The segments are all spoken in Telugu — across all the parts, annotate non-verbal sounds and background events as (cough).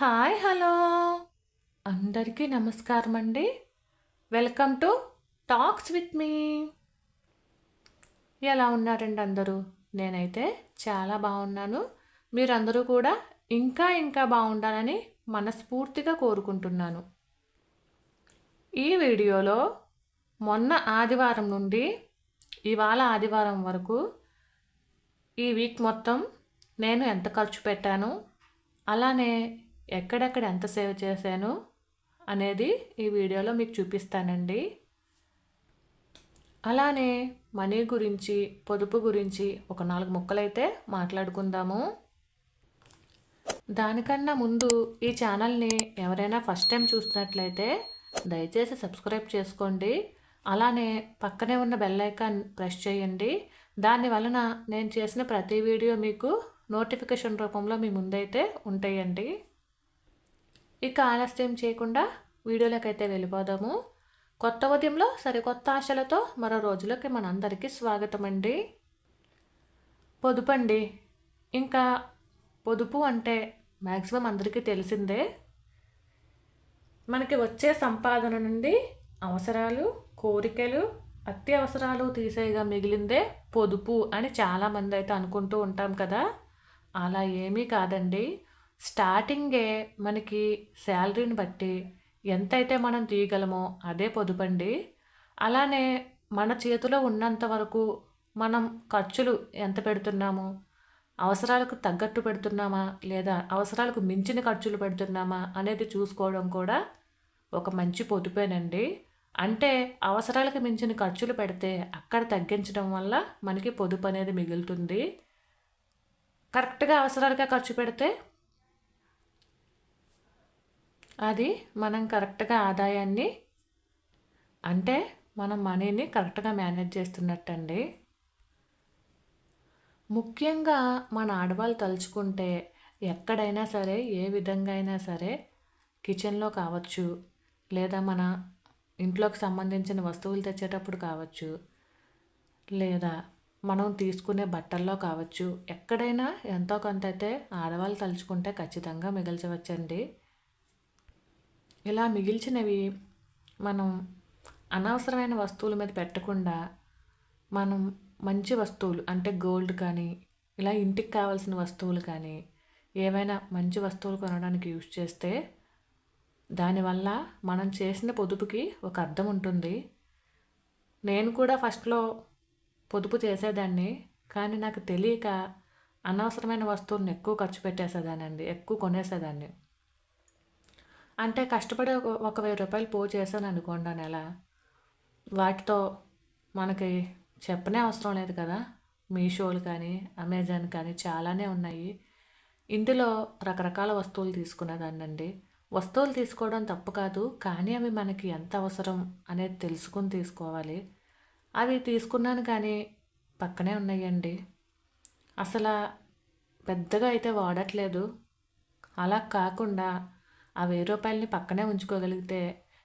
Hi hello. అందరికీ నమస్కారం అండి welcome to talks with me. ఎలా ఉన్నారండి అందరూ? నేనైతే చాలా బాగున్నాను. మీరందరూ కూడా ఇంకా ఇంకా బాగుండాలని మనస్ఫూర్తిగా కోరుకుంటున్నాను. ఈ వీడియోలో మొన్న ఆదివారం నుండి ఇవాళ ఆదివారం వరకు ఈ వీక్ మొత్తం నేను ఎంత ఖర్చు పెట్టాను? అలానే ఎక్కడెక్కడ ఎంత సేవ్ చేశాను అనేది ఈ వీడియోలో మీకు చూపిస్తానండి. అలానే మనీ గురించి పొదుపు గురించి ఒక నాలుగు ముక్కలైతే మాట్లాడుకుందాము. దానికన్నా ముందు ఈ ఛానల్ని ఎవరైనా ఫస్ట్ టైం చూస్తున్నట్లయితే దయచేసి సబ్స్క్రైబ్ చేసుకోండి. అలానే పక్కనే ఉన్న బెల్ ఐకాన్ ప్రెస్ చేయండి. దాని వలన నేను చేసిన ప్రతి వీడియో మీకు నోటిఫికేషన్ రూపంలో మీ ముందైతే ఉంటాయండి. ఇక ఆలస్యం చేయకుండా వీడియోలోకైతే వెళ్ళిపోదాము. కొత్త ఉదయంలో సరికొత్త ఆశలతో మరో రోజులకి మనందరికీ స్వాగతం అండి. పొదుపు అండి ఇంకా పొదుపు అంటే మ్యాక్సిమం అందరికీ తెలిసిందే. మనకి వచ్చే సంపాదన నుండి అవసరాలు కోరికలు అత్యవసరాలు తీసేయగా మిగిలిందే పొదుపు అని చాలామంది అయితే అనుకుంటూ ఉంటాం కదా. అలా ఏమీ కాదండి. స్టార్టింగే మనకి శాలరీని బట్టి ఎంతైతే మనం తీయగలమో అదే పొదుపండి. అలానే మన చేతిలో ఉన్నంత వరకు మనం ఖర్చులు ఎంత పెడుతున్నాము? అవసరాలకు తగ్గట్టు పెడుతున్నామా? లేదా అవసరాలకు మించిన ఖర్చులు పెడుతున్నామా? అనేది చూసుకోవడం కూడా ఒక మంచి పొదుపేనండి. అంటే అవసరాలకు మించిన ఖర్చులు పెడితే అక్కడ తగ్గించడం వల్ల మనకి పొదుపు అనేది మిగులుతుంది. కరెక్ట్గా అవసరాలుగా ఖర్చు పెడితే అది మనం కరెక్ట్గా ఆదాయాన్ని అంటే మనం మనీని కరెక్ట్గా మేనేజ్ చేస్తున్నట్టండి. ముఖ్యంగా మన ఆడవాళ్ళు తలుచుకుంటే ఎక్కడైనా సరే ఏ విధంగా అయినా సరే కిచెన్లో కావచ్చు లేదా మన ఇంట్లోకి సంబంధించిన వస్తువులు తెచ్చేటప్పుడు కావచ్చు లేదా మనం తీసుకునే బట్టల్లో కావచ్చు ఎక్కడైనా ఎంతో కొంత అయితే ఆడవాళ్ళు తలుచుకుంటే ఖచ్చితంగా మిగల్చవచ్చండి. ఇలా మిగిల్చినవి మనం అనవసరమైన వస్తువుల మీద పెట్టకుండా మనం మంచి వస్తువులు అంటే గోల్డ్ కానీ ఇలా ఇంటికి కావాల్సిన వస్తువులు కానీ ఏవైనా మంచి వస్తువులు కొనడానికి యూజ్ చేస్తే దానివల్ల మనం చేసిన పొదుపుకి ఒక అర్థం ఉంటుంది. నేను కూడా ఫస్ట్లో పొదుపు చేసేదాన్ని కానీ నాకు తెలియక అనవసరమైన వస్తువులను ఎక్కువ ఖర్చు పెట్టేసేదానండి ఎక్కువ కొనేసేదాన్ని. అంటే కష్టపడి ఒక ఒక వెయ్యి రూపాయలు పో చేశాను అనుకోండి నెల. వాటితో మనకి చెప్పనే అవసరం లేదు కదా. మీషోలు కానీ అమెజాన్ కానీ చాలానే ఉన్నాయి. ఇందులో రకరకాల వస్తువులు తీసుకునేదాన్నండి. వస్తువులు తీసుకోవడం తప్పు కాదు కానీ అవి మనకి ఎంత అవసరం అనేది తెలుసుకుని తీసుకోవాలి. అవి తీసుకున్నాను కానీ పక్కనే ఉన్నాయండి. అసలు పెద్దగా అయితే వాడట్లేదు. అలా కాకుండా ఆ వెయ్యి రూపాయలని పక్కనే ఉంచుకోగలిగితే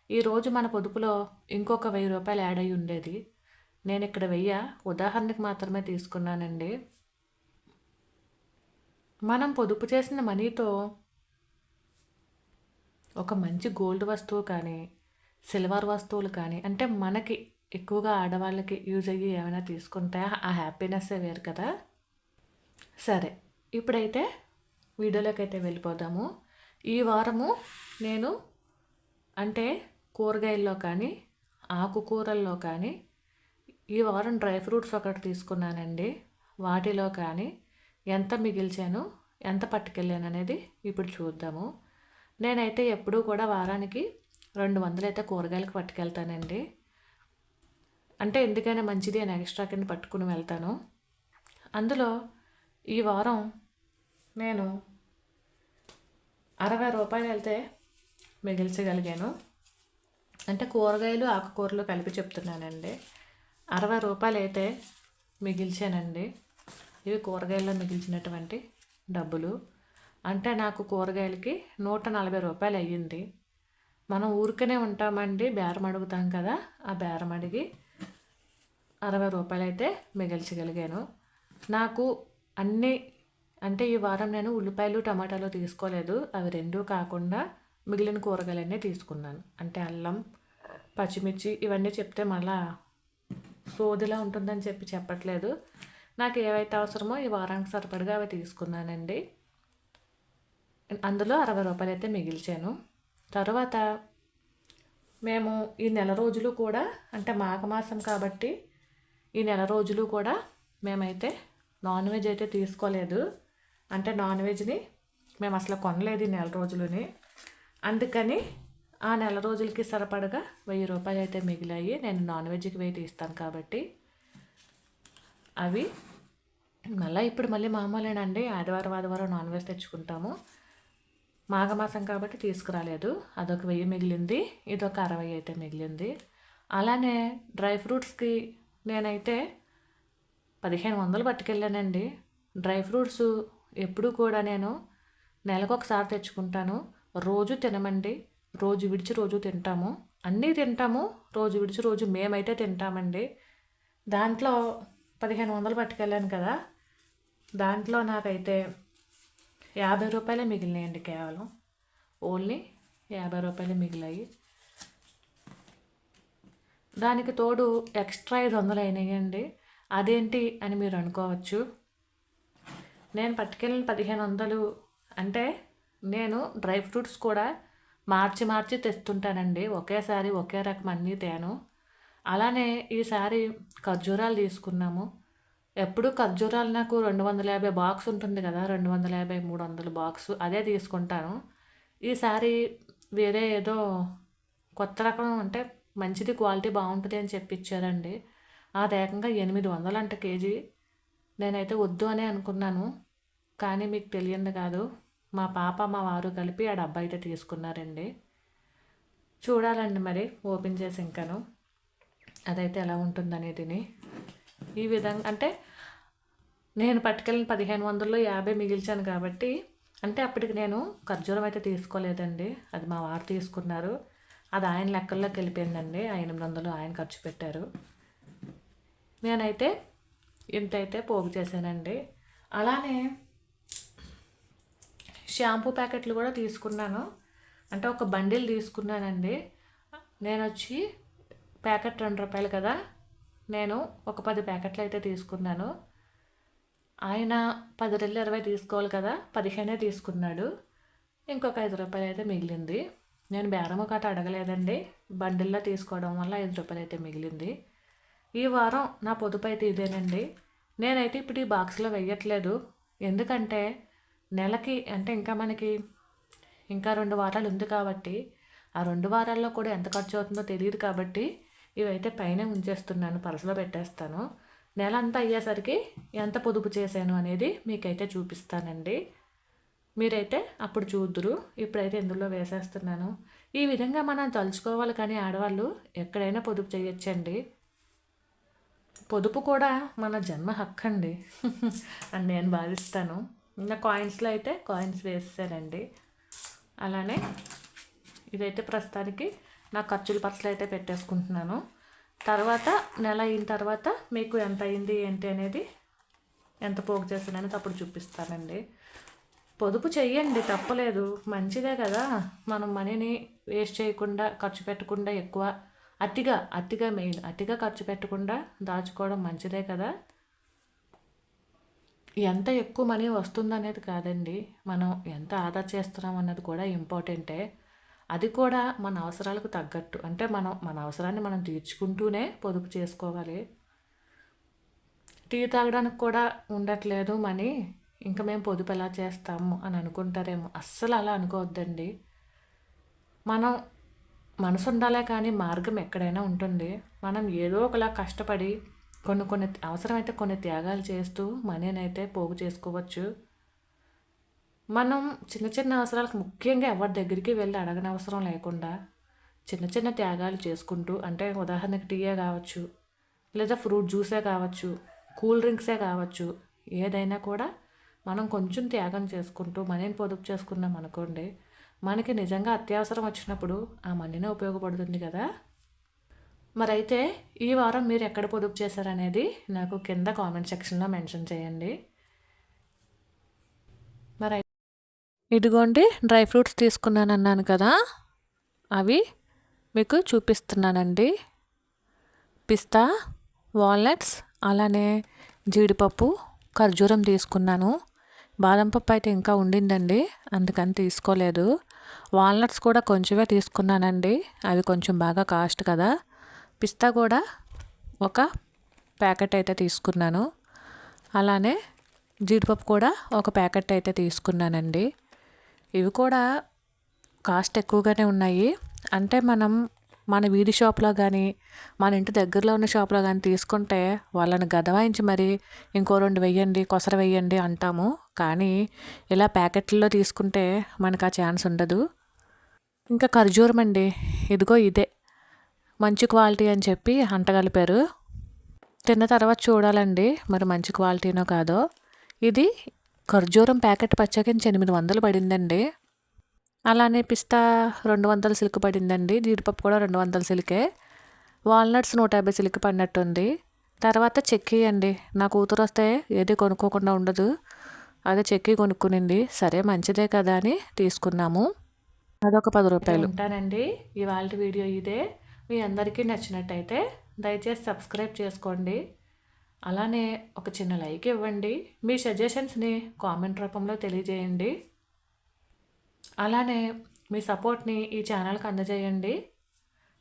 ఈరోజు మన పొదుపులో ఇంకొక వెయ్యి రూపాయలు యాడ్ అయ్యి ఉండేది. నేను ఇక్కడ వెయ్య ఉదాహరణకు మాత్రమే తీసుకున్నానండి. మనం పొదుపు చేసిన మనీతో ఒక మంచి గోల్డ్ వస్తువు కానీ సిల్వర్ వస్తువులు కానీ అంటే మనకి ఎక్కువగా ఆడవాళ్ళకి యూజ్ అయ్యి ఏమైనా తీసుకుంటే ఆ హ్యాపీనెస్సే వేరు కదా. సరే ఇప్పుడైతే వీడియోలోకి అయితే వెళ్ళిపోదాము. ఈ వారము నేను అంటే కూరగాయల్లో కానీ ఆకుకూరల్లో కానీ ఈ వారం డ్రై ఫ్రూట్స్ ఒకటి తీసుకున్నానండి. వాటిలో కానీ ఎంత మిగిల్చాను ఎంత పట్టుకెళ్ళాను అనేది ఇప్పుడు చూద్దాము. నేనైతే ఎప్పుడూ కూడా వారానికి రెండు వందలు అయితే కూరగాయలకు పట్టుకెళ్తానండి. అంటే ఎందుకైనా మంచిది అని ఎక్స్ట్రా కింద పట్టుకుని వెళ్తాను. అందులో ఈ వారం నేను అరవై రూపాయలు వెళ్తే మిగిల్చగలిగాను. అంటే కూరగాయలు ఆకుకూరలు కలిపి చెప్తున్నానండి. అరవై రూపాయలు అయితే మిగిల్చానండి. ఇవి కూరగాయల్లో మిగిల్చినటువంటి డబ్బులు. అంటే నాకు కూరగాయలకి నూట నలభై రూపాయలు అయ్యింది. మనం ఊరికనే ఉంటామండి బేరం అడుగుతాం కదా ఆ బేరం అడిగి అరవై రూపాయలు అయితే మిగిల్చగలిగాను. నాకు అన్ని అంటే ఈ వారం నేను ఉల్లిపాయలు టమాటాలు తీసుకోలేదు. అవి రెండూ కాకుండా మిగిలిన కూరగాయలన్నీ తీసుకున్నాను. అంటే అల్లం పచ్చిమిర్చి ఇవన్నీ చెప్తే మళ్ళా సోదిలా ఉంటుందని చెప్పి చెప్పట్లేదు. నాకు ఏవైతే అవసరమో ఈ వారానికి సరిపడగా అవి తీసుకున్నానండి. అందులో అరవై రూపాయలు అయితే మిగిల్చాను. తర్వాత మేము ఈ నెల రోజులు కూడా అంటే మాఘమాసం కాబట్టి ఈ నెల రోజులు కూడా మేమైతే నాన్ వెజ్ అయితే తీసుకోలేదు. అంటే నాన్ వెజ్ని మేము అసలు కొనలేదు ఈ నెల రోజులని. అందుకని ఆ నెల రోజులకి సరిపడగా వెయ్యి రూపాయలు అయితే మిగిలాయి. నేను నాన్ వెజ్కి వెయ్యి తీస్తాను కాబట్టి అవి మళ్ళీ ఇప్పుడు మళ్ళీ మామూలేనండి. ఆదివారం ఆదివారం నాన్ వెజ్ తెచ్చుకుంటాము. మాఘమాసం కాబట్టి తీసుకురాలేదు. అదొక వెయ్యి మిగిలింది. ఇదొక అరవై అయితే మిగిలింది. అలానే డ్రై ఫ్రూట్స్కి నేనైతే పదిహేను వందలు పట్టుకెళ్ళానండి. డ్రై ఫ్రూట్స్ ఎప్పుడు కూడా నేను నెలకు ఒకసారి తెచ్చుకుంటాను. రోజు తినమండి. రోజు విడిచి రోజు తింటాము. అన్నీ తింటాము. రోజు విడిచి రోజు మేమైతే తింటామండి. దాంట్లో పదిహేను వందలు పట్టుకెళ్ళాను కదా. దాంట్లో నాకైతే యాభై రూపాయలే మిగిలినాయండి కేవలం. ఓన్లీ యాభై రూపాయలే మిగిలాయి. దానికి తోడు ఎక్స్ట్రా ఐదు వందలు అయినాయండి. అదేంటి అని మీరు అనుకోవచ్చు. నేను పట్టుకెళ్ళిన పదిహేను వందలు అంటే నేను డ్రై ఫ్రూట్స్ కూడా మార్చి మార్చి తెస్తుంటానండి. ఒకేసారి ఒకే రకం అన్నీ తేను. అలానే ఈసారి ఖర్జూరాలు తీసుకున్నాము. ఎప్పుడు ఖర్జూరాలు నాకు రెండు వందల యాభై బాక్స్ ఉంటుంది కదా రెండు వందల యాభై మూడు వందల బాక్స్ అదే తీసుకుంటాను. ఈసారి వేరే ఏదో కొత్త రకం అంటే మంచిది క్వాలిటీ బాగుంటుంది అని చెప్పిచ్చారండి. అది ఏకంగా ఎనిమిది వందలు అంట కేజీ. నేనైతే వద్దు అనే అనుకున్నాను. కానీ మీకు తెలియదు కాదు మా పాప మా వారు కలిపి ఆ డబ్బా అయితే తీసుకున్నారండి. చూడాలండి మరి ఓపెన్ చేసి ఇంకాను. అదైతే ఎలా ఉంటుందనేదిని. ఈ విధంగా అంటే నేను పట్టుకెళ్ళిన పదిహేను వందల్లో యాభై మిగిల్చాను కాబట్టి అంటే అప్పటికి నేను ఖర్జూరం అయితే తీసుకోలేదండి. అది మా వారు తీసుకున్నారు. అది ఆయన లెక్కల్లోకి వెళ్ళిపోయిందండి. ఆ ఎనిమిది వందలు ఆయన ఖర్చు పెట్టారు. నేనైతే ఇంతైతే పోగు చేశానండి. అలానే షాంపూ ప్యాకెట్లు కూడా తీసుకున్నాను. అంటే ఒక బండిల్ తీసుకున్నానండి. నేను వచ్చి ప్యాకెట్ రెండు రూపాయలు కదా నేను ఒక పది ప్యాకెట్లు అయితే తీసుకున్నాను. ఆయన పది రెండు ఇరవై తీసుకోవాలి కదా పదిహేనే తీసుకున్నాడు. ఇంకొక ఐదు రూపాయలు అయితే మిగిలింది. నేను బేరం ఒకట అడగలేదండి. బండిల్లో తీసుకోవడం వల్ల ఐదు రూపాయలు అయితే మిగిలింది. ఈ వారం నా పొదుపు అయితే ఇదేనండి. నేనైతే ఇప్పుడు ఈ బాక్స్లో వెయ్యట్లేదు. ఎందుకంటే నెలకి అంటే ఇంకా మనకి ఇంకా రెండు వారాలు ఉంది కాబట్టి ఆ రెండు వారాల్లో కూడా ఎంత ఖర్చు అవుతుందో తెలియదు కాబట్టి ఇవైతే పైన ఉంచేస్తున్నాను పరసలో పెట్టేస్తాను. నెల అంతా అయ్యేసరికి ఎంత పొదుపు చేశాను అనేది మీకైతే చూపిస్తానండి. మీరైతే అప్పుడు చూద్దురు ఇప్పుడైతే ఇందులో వేసేస్తున్నాను. ఈ విధంగా మనం తలుచుకోవాలి కానీ ఆడవాళ్ళు ఎక్కడైనా పొదుపు చేయొచ్చండి. పొదుపు కూడా మన జన్మ హక్కు అండి (laughs) అని నేను భావిస్తాను. ఇంకా కాయిన్స్లో అయితే కాయిన్స్ వేసానండి అలానే ఇదైతే ప్రస్తుతానికి నా ఖర్చుల పర్సులు అయితే పెట్టేసుకుంటున్నాను. తర్వాత నెల అయిన తర్వాత మీకు ఎంత అయింది ఏంటి అనేది ఎంత పోగు చేస్తాననేది అప్పుడు చూపిస్తానండి. పొదుపు చెయ్యండి తప్పలేదు. మంచిదే కదా. మనం మనీని వేస్ట్ చేయకుండా ఖర్చు పెట్టకుండా ఎక్కువ అతిగా అతిగా మెయిన్ అతిగా ఖర్చు పెట్టకుండా దాచుకోవడం మంచిదే కదా. ఎంత ఎక్కువ మనీ వస్తుందనేది కాదండి. మనం ఎంత ఆదా చేస్తున్నాం అన్నది కూడా ఇంపార్టెంటే. అది కూడా మన అవసరాలకు తగ్గట్టు. అంటే మనం మన అవసరాన్ని మనం తీర్చుకుంటూనే పొదుపు చేసుకోవాలి. టీ తాగడానికి కూడా ఉండట్లేదు మనీ. ఇంకా మేము పొదుపు ఎలా చేస్తాము అని అనుకుంటారేమో. అస్సలు అలా అనుకోవద్దండి. మనం మనసు ఉండాలే కానీ మార్గం ఎక్కడైనా ఉంటుంది. మనం ఏదో ఒకలా కష్టపడి కొన్ని కొన్ని అవసరమైతే కొన్ని త్యాగాలు చేస్తూ మనీని అయితే పోగు చేసుకోవచ్చు. మనం చిన్న చిన్న అవసరాలకు ముఖ్యంగా ఎవరి దగ్గరికి వెళ్ళి అడగని అవసరం లేకుండా చిన్న చిన్న త్యాగాలు చేసుకుంటూ అంటే ఉదాహరణకి టీయే కావచ్చు లేదా ఫ్రూట్ జ్యూసే కావచ్చు కూల్ డ్రింక్సే కావచ్చు ఏదైనా కూడా మనం కొంచెం త్యాగం చేసుకుంటూ మనీని పొదుపు చేసుకున్నాం అనుకోండి మనకి నిజంగా అత్యవసరం వచ్చినప్పుడు ఆ మనీనే ఉపయోగపడుతుంది కదా. మరైతే ఈ వారం మీరు ఎక్కడ పొదుపు చేశారనేది నాకు కింద కామెంట్ సెక్షన్లో మెన్షన్ చేయండి. మరి ఇదిగోండి డ్రై ఫ్రూట్స్ తీసుకున్నాను అన్నాను కదా. అవి మీకు చూపిస్తున్నానండి. పిస్తా వాల్నట్స్ అలానే జీడిపప్పు ఖర్జూరం తీసుకున్నాను. బాదం పప్పు అయితే ఇంకా ఉండిందండి అందుకని తీసుకోలేదు. వాల్నట్స్ కూడా కొంచెమే తీసుకున్నానండి అవి కొంచెం బాగా కాస్ట్ కదా. పిస్తా కూడా ఒక ప్యాకెట్ అయితే తీసుకున్నాను. అలానే జీడిపప్పు కూడా ఒక ప్యాకెట్ అయితే తీసుకున్నానండి. ఇవి కూడా కాస్ట్ ఎక్కువగానే ఉన్నాయి. అంటే మనం మన వీధి షాప్లో కానీ మన ఇంటి దగ్గరలో ఉన్న షాప్లో కానీ తీసుకుంటే వాళ్ళని గదవాయించి మరి ఇంకో రెండు వెయ్యండి కొసర వెయ్యండి అంటాము. కానీ ఇలా ప్యాకెట్లలో తీసుకుంటే మనకు ఆ ఛాన్స్ ఉండదు. ఇంకా ఖర్జూరం అండి. ఇదిగో ఇదే. మంచి క్వాలిటీ అని చెప్పి అంటగలిపారు తిన్న తర్వాత చూడాలండి. మరి మంచి క్వాలిటీనో కాదో. ఇది ఖర్జూరం ప్యాకెట్ పచ్చకించి ఎనిమిది వందలు పడిందండి. అలానే పిస్తా రెండు వందల సిల్క్ పడిందండి. జీడిపప్పు కూడా రెండు వందల సిల్కే. వాల్నట్స్ నూట యాభై సిల్క్ పడినట్టుంది. తర్వాత చెక్కీ అండి. నా కూతురు వస్తే ఏది కొనుక్కోకుండా ఉండదు. అదే చెక్కీ కొనుక్కునింది. సరే మంచిదే కదా అని తీసుకున్నాము. అదొక పది రూపాయలు. ఉంటానండి. ఇవాళ వీడియో ఇదే. మీ అందరికీ నచ్చినట్టయితే దయచేసి సబ్స్క్రైబ్ చేసుకోండి. అలానే ఒక చిన్న లైక్ ఇవ్వండి. మీ సజెషన్స్ని కామెంట్ రూపంలో తెలియజేయండి. అలానే మీ సపోర్ట్ని ఈ ఛానల్కి అందజేయండి.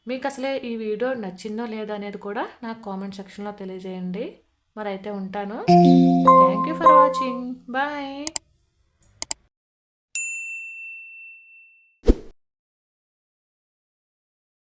మీకు అసలే ఈ వీడియో నచ్చిందో లేదో అనేది కూడా నాకు కామెంట్ సెక్షన్లో తెలియజేయండి. మరి అయితే ఉంటాను. Thank you for watching bye